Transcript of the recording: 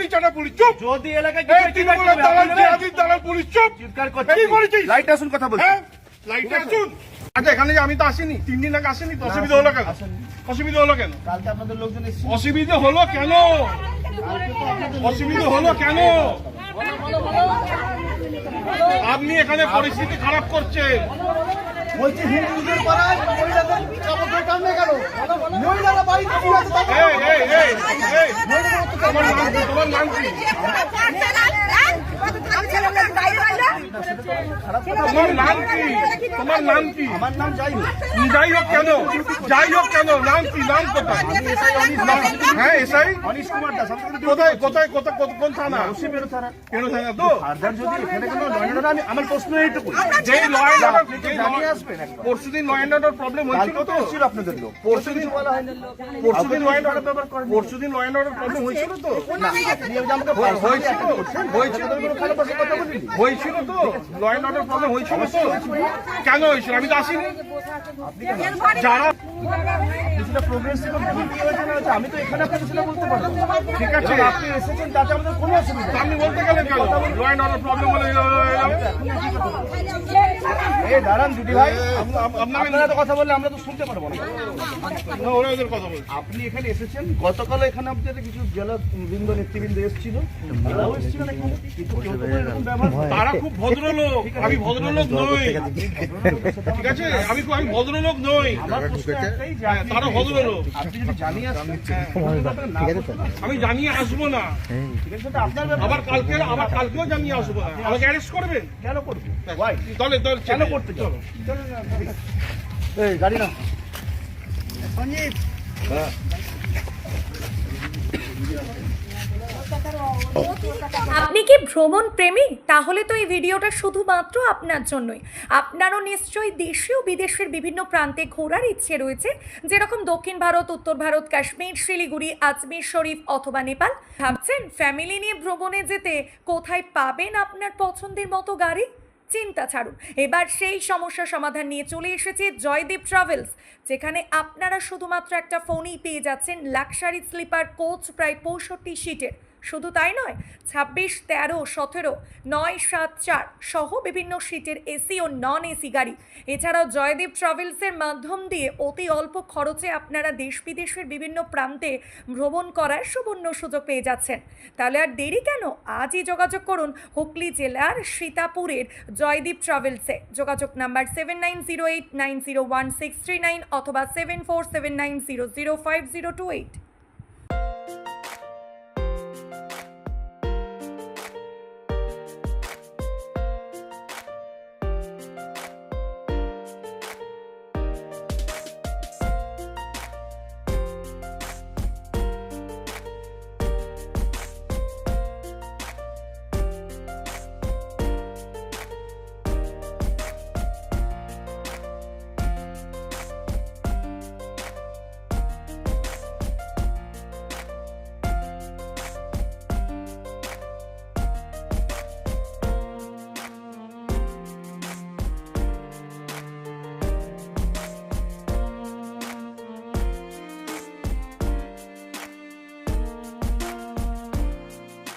লাঠি চাটা পুলিশ চুপ। যদি এলাকায় তৃণমূলের দালাল জিহাদির দালাল পুলিশ চুপ। চিৎকার কি করেছিস? লাইট আসুন কথা বলছি। হ্যাঁ লাইটে আসুন। আচ্ছা এখানে আমি তো আসিনি। তিন দিন আগে আসিনি তো অসুবিধা হলো কেন? অসুবিধা হলো কেন? কালকে আপনাদের লোকজন অসুবিধা হলো কেন? অসুবিধা হলো কেন? আপনি এখানে পরিস্থিতি খারাপ করছেন। বলছি হিন্দুদের পাড়ায় মহিলাদের কাপড় কামড়ে গেল মহিলারা বাড়িতে শুয়ে আছে তাদের এই এই এই এই তোমার তোমার নাম কি তোমার নাম কি? তোমার নাম কি? আমার নাম যাই হোক যাই হোক কেন? যাই হোক কেন? নাম কি? নাম কোথায়? হ্যাঁ এসআই? অনিশ কুমার দাস। কোথায় কোথায় কোথায় কোন- থানা? কেন থানা। তো ফার্দার যদি এখানে কোনো লন্ডন আমি আমার প্রশ্ন এইটুকু যে ল অ্যান্ড অর্ডার আপনি তো জানিয়ে আসবেন পরশুদিন ল প্রবলেম হয়েছিল তো। ছিল আপনাদের লোক। পরশুদিন পরশুদিন ল অ্যান্ড আপনাদের ব্যবহার অর্ডার করেন পরশুদিন ল প্রবলেম হয়েছিল তো। না আপনি আমাকে হয়েছিল। হয়েছিল তো। ল অ্যান্ড অর্ডার প্রবলেম হয়েছিল কেন হয়েছিল আমি তো আসিনি যারা কিছুটা প্রোগ্রেস ছিল ভুল হয়েছে না হয়েছে, আমি তো এখানে আপনাকে সেটা বলতে পারব ঠিক আছে আপনি এসেছেন তাতে আমাদের কোনো অসুবিধা তা বলতে গেলেন কেন ল অ্যান্ড অর্ডার প্রবলেম হলে নেই। এই দাঁড়ান ভাই আপনাকে আপনারা তো কথা বললে আমরা তো শুনতে পারব না না, ওরা ওদের কথা বলছে আপনি এখানে এসেছেন গতকাল এখানে আপনাদের কিছু জেলা বৃন্দ নেতৃবৃন্দ এসেছিল। তারা খুব ভদ্রলোক আমি ভদ্রলোক নই। ঠিক আছে আমি আমি ভদ্রলোক নই। হ্যাঁ, তারা ভদ্রলোক জানিয়ে আসেন ঠিক আছে আমি জানিয়ে আসব না। ঠিক আছে সেটা আপনার ব্যাপার আবার কালকে আবার কালকেও জানিয়ে আসব না। আমাকে অ্যারেস্ট করবেন? কেন করব? Why? দলে কেন করতে চলো। এই গাড়ি না আপনি কি ভ্রমণ প্রেমী? তাহলে তো এই ভিডিওটা শুধুমাত্র আপনার জন্যই। আপনারও নিশ্চয়ই দেশে ও বিদেশের বিভিন্ন প্রান্তে ঘোরার ইচ্ছে রয়েছে, যেরকম দক্ষিণ ভারত, উত্তর ভারত, কাশ্মীর, শিলিগুড়ি, আজমির শরীফ অথবা নেপাল। ভাবছেন ফ্যামিলি নিয়ে ভ্রমণে যেতে কোথায় পাবেন আপনার পছন্দের মতো গাড়ি? চিন্তা ছাড়ুন। এবার সেই সমস্যা সমাধান নিয়ে চলে এসেছে জয়দীপ ট্রাভেলস যেখানে আপনারা শুধুমাত্র একটা ফোনই পেয়ে যাচ্ছেন লাক্সারি স্লিপার কোচ প্রায় পঁয়ষট্টি সিটের শুধু তাই নয়, ছাব্বিশ, তেরো, সতেরো, নয়, সাত, চার সহ বিভিন্ন সিটের এসি ও নন এসি গাড়ি। এছাড়াও জয়দীপ ট্রাভেলসের মাধ্যম দিয়ে অতি অল্প খরচে আপনারা দেশ বিদেশের বিভিন্ন প্রান্তে ভ্রমণ করার সুবর্ণ সুযোগ পেয়ে যাচ্ছেন। তাহলে আর দেরি কেন? আজই যোগাযোগ করুন হুগলি জেলার সীতাপুরের জয়দীপ ট্রাভেলসে। যোগাযোগ number seven nine zero eight nine zero one six three nine অথবা seven four seven nine zero zero five zero two eight.